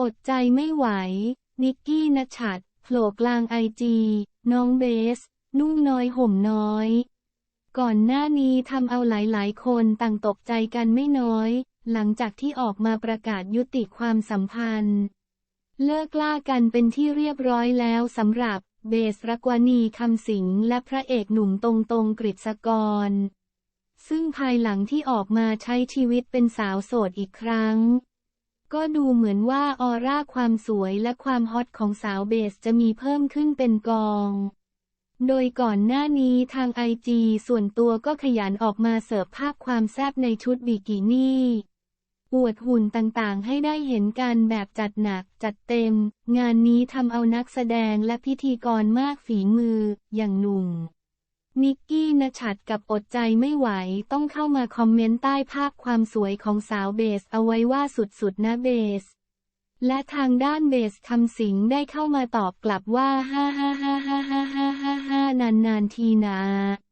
อดใจไม่ไหว นิกกี้นชัดโผล่กลางไอจีน้องเบส นุ่งน้อยห่มน้อย ก่อนหน้านี้ทำเอาหลายๆ คนต่างตกใจกันไม่น้อย หลังจากที่ออกมาประกาศยุติความสัมพันธ์ เลิกล่ากันเป็นที่เรียบร้อยแล้วสำหรับเบสรักวานีคำสิงและพระเอกหนุ่มตรงตรงกฤษกร ซึ่งภายหลังที่ออกมาใช้ชีวิตเป็นสาวโสดอีกครั้ง ก็ดูเหมือนว่าออร่าความสวยและความฮอตของสาวเบสจะมีเพิ่มขึ้นเป็นกอง โดยก่อนหน้านี้ทางไอจีส่วนตัวก็ขยันออกมาเสิร์ฟภาพความแซ่บในชุดบิกินี่อวดหุ่นต่างๆ ให้ได้เห็นกันแบบจัดหนักจัดเต็ม งานนี้ทำเอานักแสดงและพิธีกรมากฝีมืออย่างหนุ่ม นิกกี้นชัดกับอดใจไม่ไหวต้องเข้ามาคอมเมนต์ใต้ภาพความสวยของสาวเบสเอาไว้ว่าสุดๆนะเบส และทางด้านเบสคำสิงได้เข้ามาตอบกลับว่าฮ่าฮ่าฮ่าฮ่าฮ่าฮ่าฮ่านานๆทีนะ